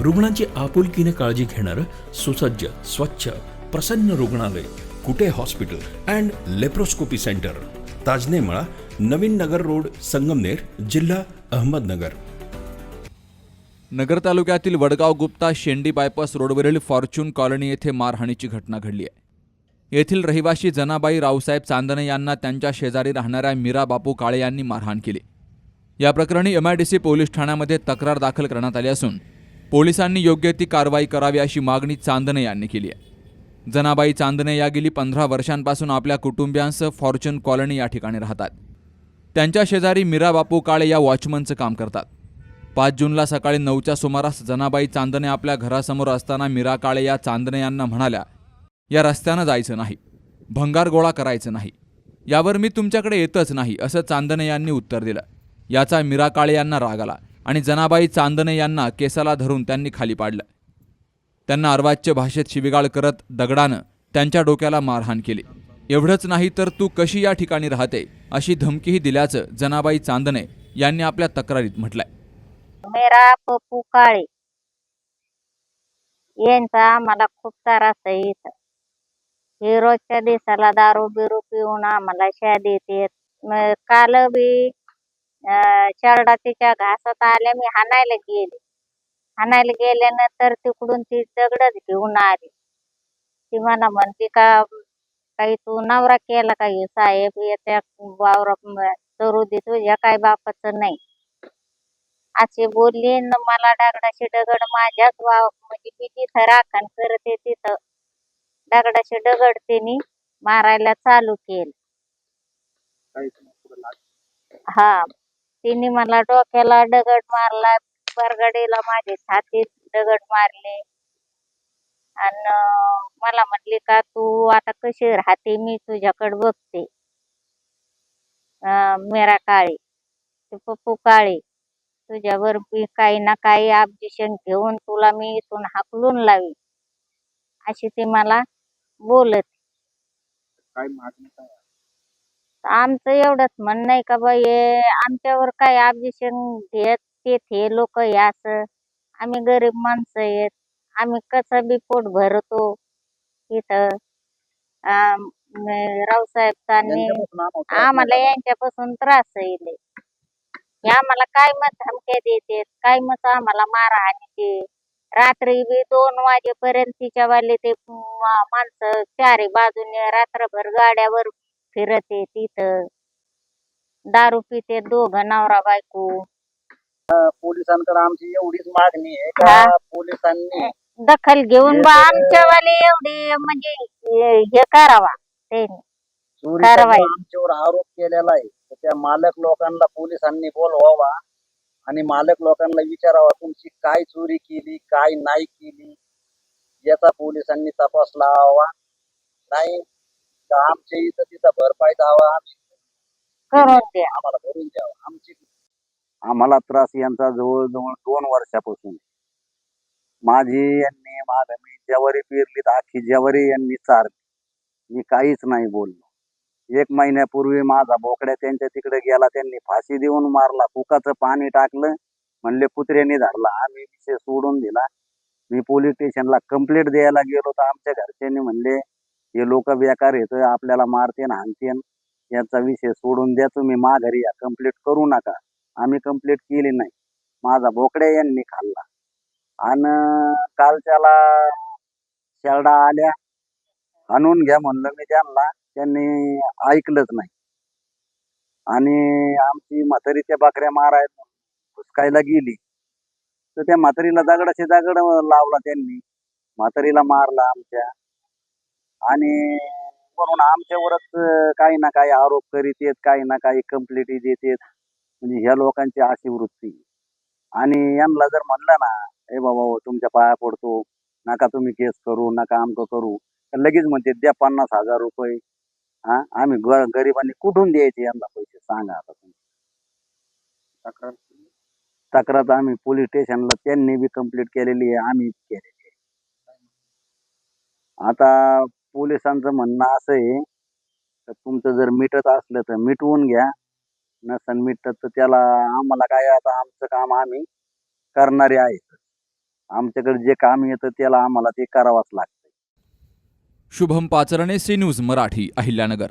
रुग्णांची आपुलकीने काळजी घेणारं सुसज्ज स्वच्छ प्रसन्न रुग्णालय Kute hospital and laparoscopy centre. Tajnemala Navin Nagar road Sangamner जिल्हा अहमदनगर. नगर तालुक्यातील वडगाव गुप्ता शेंडी बायपास रोडवरील फॉर्च्यून कॉलनी येथे मारहाणीची घटना घडली आहे. येथील रहिवासी जनाबाई रावसाहेब चांदणे यांना त्यांच्या शेजारी राहणाऱ्या मीरा बापू काळे यांनी मारहाण केली. या प्रकरणी एमआयडीसी पोलीस ठाण्यामध्ये तक्रार दाखल करण्यात आली असून पोलिसांनी योग्य ती कारवाई करावी अशी मागणी चांदणे यांनी केली आहे. जनाबाई चांदणे या गेली पंधरा वर्षांपासून आपल्या कुटुंबियांसह फॉर्च्यून कॉलनी या ठिकाणी राहतात. त्यांच्या शेजारी मीरा बापू काळे या वॉचमनचं काम करतात. पाच जूनला सकाळी नऊच्या सुमारास जनाबाई चांदणे आपल्या घरासमोर असताना मीरा काळे या चांदणे यांना म्हणाल्या या रस्त्यानं जायचं नाही. भंगार गोळा करायचं नाही. यावर मी तुमच्याकडे येतच नाही असं चांदणे यांनी उत्तर दिलं. याचा मीरा काळे यांना राग आला. आणि जनाबाई चांदणे यांना केसाला धरून त्यांनी खाली पाडलं. त्यांना अर्वाच्य भाषेत शिविगाळ करत दगडानं त्यांच्या डोक्याला मारहाण केली. एवढंच नाही तर तू कशी या ठिकाणी राहते अशी धमकीही दिल्याचं जनाबाई चांदणे यांनी आपल्या तक्रारीत म्हटलंय. मेरा पप्पू काळे. यांचा आम्हाला खूप त्रास आहे इथं. हे रोजच्या दिवसाला दारू बिरू पिऊन आम्हाला शादी देतेत काल बी अं, शरडातीच्या घासात आल्या मी हाणायला गेले. हाणायला गेल्यानंतर तिकडून ती दगडच घेऊन आली. ती मला म्हणते का काही तू नवरा केला काही साहेब? येत्या वावर चरू दे तुझ्या काय बापाचं नाही. असे बोलले न मला दगडाचे दगड माझ्याच वाव म्हणजे मी जिथं राखण करते तिथं दगडाचे दगड त्यांनी मारायला चालू केलं. हा. तिने मला डोक्याला दगड मारला. परगडीला माझे छातीत दगड मारले. आणि मला म्हटली का तू आता कशी राहते? मी तुझ्याकडे बघते. अं, मेरा काळे ते पप्पू काळे तुझ्यावर मी काही ना काही ऑब्जेक्शन घेऊन तुला मी इथून हाकलून लावी अशी ती मला बोलत. काय मागणी काय? आमचं एवढंच म्हणणं आहे का बाई हे आमच्यावर काय ऑब्जेक्शन घेत तेच हे लोक हे असं. आम्ही गरीब माणसं आहेत. आम्ही कसं बी पोट भरतो इथं. आम, न- रावसाहेबांनी आम्हाला. यांच्यापासून त्रास येईल हे आम्हाला काय मत धमक्या देतात काय मत आम्हाला मारहाणीचे रात्री बी दोन वाजेपर्यंत तिच्या वाले ते मा- माणसं चारी बाजूने रात्रभर गाड्यावर फिरते तिथं. दारू पिते दोघं नवरा बायको. पोलिसांकडे आमची एवढीच मागणी आहे हा. पोलिसांनी दखल घेऊन बा तर- आमच्या वाले एवढे म्हणजे हे हे करावा कारवाई. जो आमच्यावर आरोप केलेला आहे. तर त्या मालक लोकांना पोलिसांनी बोलवावा आणि मालक लोकांना विचारावा तुमची काय चोरी केली काय नाही केली? याचा पोलिसांनी तपास लावावा. नाही आमच्या इथं तिथं भरपाई द्यावा आम्ही करून द्या. आम्हाला भरून द्यावा. आमची आम्हाला त्रास यांचा जवळजवळ दोन वर्षापासून माझी यांनी माझं मी ज्वारी पेरली तर अख्खी ज्वारी यांनी चारली. मी काहीच नाही बोललो. एक महिन्यापूर्वी माझा बोकड्या त्यांच्या तिकडे गेला त्यांनी फाशी देऊन मारला कुकाचं पाणी टाकलं म्हणले कुत्र्याने धरला आम्ही विषय सोडून दिला. मी पोलीस स्टेशनला कंप्लेंट द्यायला गेलो तर आमच्या घरच्यांनी म्हणले हे लोक बेकार येतोय आपल्याला मारतेन हाणतेन याचा विषय सोडून द्या तुम्ही माघारी या कंप्लीट करू नका. आम्ही कंप्लीट केली नाही. माझा बोकड्या यांनी खाल्ला. आणि कालच्याला शेरडा आल्या. आणून घ्या म्हणलं मी त्यांना. त्यांनी ऐकलंच नाही. आणि आमची म्हातारीच्या बकऱ्या मारायला हुसकायला गेली. तर त्या म्हातारीला दगडाचे दगड लावला त्यांनी. म्हातारीला मारला आमच्या. आणि वरून आमच्यावरच काही ना काही आरोप करीत येत काही ना काही कंप्लेंटी देत येत म्हणजे ह्या लोकांची अशी वृत्ती. आणि यांना जर म्हणलं ना ए बाबा हो, तुमच्या पाया पडतो. नका तुम्ही केस करू नका आमचं करू. तर लगेच म्हणते द्या पन्नास हजार रुपये. हा आम्ही ग- गरिबांनी कुठून द्यायचे यांना पैसे? सांगा आता तुम्ही. तक्रार आम्ही पोलीस स्टेशनला त्यांनी बी कंप्लीट केलेली आहे आम्ही बी केलेली आहे. आता पोलिसांचं म्हणणं असं आहे तर तुमचं जर मिटत असलं तर मिटवून घ्या. नसन मिटत तर त्याला आम्हाला काय आता आमचं काम आम्ही करणारे आहेत. आमच्याकडे जे काम येतं त्याला आम्हाला ते करावंच लागतं शुभम पाचरणे सी न्यूज मराठी अहिल्यानगर.